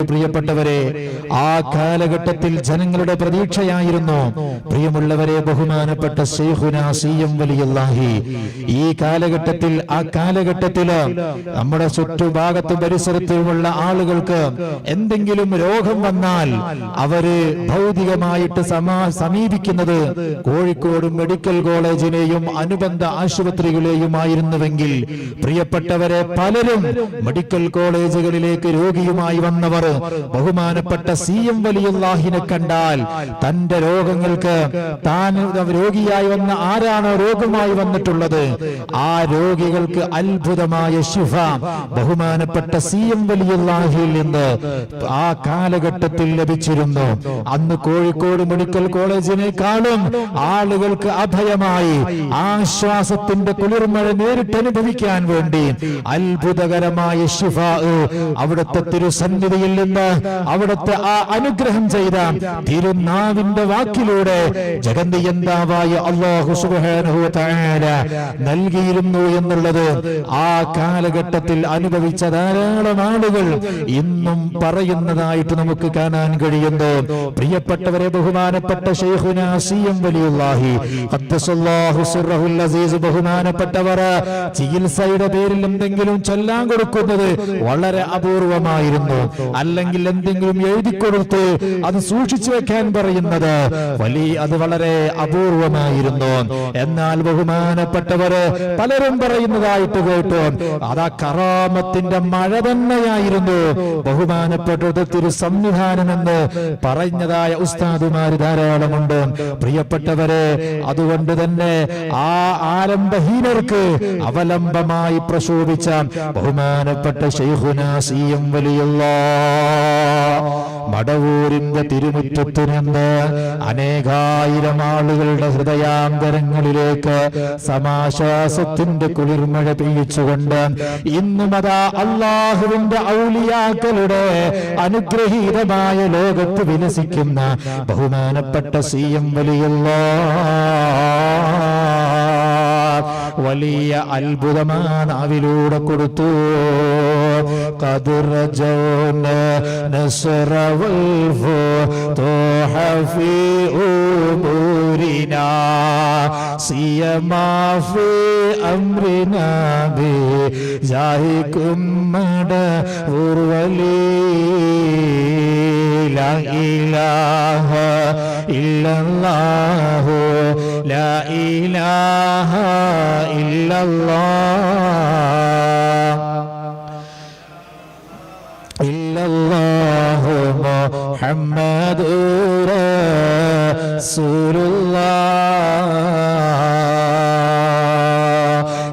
പ്രിയപ്പെട്ടവരെ ആ കാലഘട്ടത്തിൽ ജനങ്ങളുടെ പ്രതീക്ഷയായിരുന്നു. പ്രിയമുള്ളവരെ ബഹുമാനപ്പെട്ട വലിയല്ലാഹി ഈ കാലഘട്ടത്തിൽ ആ കാലഘട്ടത്തിൽ നമ്മുടെ ചുറ്റുഭാഗത്ത് പരിസരത്തുമുള്ള ആളുകൾക്ക് എന്തെങ്കിലും രോഗം വന്നാൽ അവർ ഭൗതികമായിട്ട് സമാ സമീപിക്കുന്നത് കോഴിക്കോട് മെഡിക്കൽ കോളേജിനെയും അനുബന്ധ ആശുപത്രികളെയുമായിരുന്നുവെങ്കിൽ പ്രിയപ്പെട്ടവരെ പലരും മെഡിക്കൽ കോളേജുകളിലേക്ക് രോഗിയുമായി വന്നവർ ബഹുമാനപ്പെട്ട സി എം വലിയുല്ലാഹിനെ കണ്ടാൽ തന്റെ രോഗങ്ങൾക്ക് താൻ രോഗിയായി വന്ന ആരാണോ രോഗമായി വന്നിട്ടുള്ളത്? ആ രോഗികൾക്ക് അത്ഭുതമായ ശിഫ ബഹുമാനപ്പെട്ട സി എം വലിയുല്ലാഹിയിൽ നിന്ന് ആ കാലഘട്ടത്തിൽ ലഭിച്ചിരുന്നു. അന്ന് കോഴിക്കോട് മെഡിക്കൽ കോളേജിനേക്കാളും ആളുകൾക്ക് അഭയമായി ആശ്വാസത്തിന്റെ കുളിർമഴ നേരിട്ട് അനുഭവിക്കാൻ വേണ്ടി അത്ഭുതകരമായ ശിഫ അവിടുത്തെ തിരുസന്നിധിയിൽ നിന്ന് അവിടുത്തെ ആ അനുഗ്രഹം ചെയ്ത തിരുനാവിന്റെ വാക്കിലൂടെ ജഗന്തിയന്താവായ അള്ളാഹു തആല നൽകിയിരുന്നു എന്നുള്ളത് ആ കാലഘട്ടത്തിൽ അനുഭവിച്ച ധാരാളം ആളുകൾ ഇന്നും പറയുന്നതായിട്ട് നമുക്ക് കാണാൻ കഴിയുന്നു. പ്രിയപ്പെട്ടവരെ ബഹുമാനപ്പെട്ട ബഹുമാനപ്പെട്ടവർ ചികിത്സയുടെ പേരിൽ എന്തെങ്കിലും ചൊല്ലാൻ കൊടുക്കുന്നത് വളരെ അപൂർവമായിരുന്നു. അല്ലെങ്കിൽ എന്തെങ്കിലും എഴുതി കൊടുത്ത് അത് സൂക്ഷിച്ചു വെക്കാൻ പറയുന്നത്. വലിയ അത് വളരെ അപൂർവമായിരുന്നു. എന്നാൽ ബഹുമാനപ്പെട്ടവര് പലരും പറയുന്നതായിട്ട് കേട്ടു. അതാ കറാമത്തിന്റെ മഴ തന്നെയായിരുന്നു. ബഹുമാനപ്പെട്ടത് തിരു സംവിധാനമെന്ന് പറഞ്ഞതായ ഉസ്താദുമാര് ധാരാളമുണ്ട്. പ്രിയപ്പെട്ടവരെ അതുകൊണ്ട് തന്നെ ആ ആരംഭഹീനർക്ക് അവലംബമായി പ്രശോഭിച്ച ബഹുമാനപ്പെട്ട ശൈഖുനാസിയും വലിയുള്ള. മടവൂരിന്റെ തിരുമുറ്റത്തിനെന്ത് അനേകായിരം ആളുകളുടെ ഹൃദയാന്തരങ്ങളിലേക്ക് സമാശ്വാസത്തിന്റെ കുളിർമഴ പെയ്യിച്ചുകൊണ്ട് ഇന്നും അതാ അള്ളാഹുവിന്റെ ഔലിയാക്കളുടെ അനുഗ്രഹീതമായ ലോകത്ത് വിലസിക്കുന്ന ബഹുമാനപ്പെട്ട സി എം വലിയുള്ള വലിയ അത്ഭുതമാണ് അവിലൂടെ കൊടുത്തു. وقد رجونا نصر والفتوح في أمورنا سيما في أمرنا بجاهكم مدى ورولي لا إله إلا الله لا إله إلا الله. ഇല്ലല്ലാഹ് محمد رسول റസൂലുള്ളാഹ്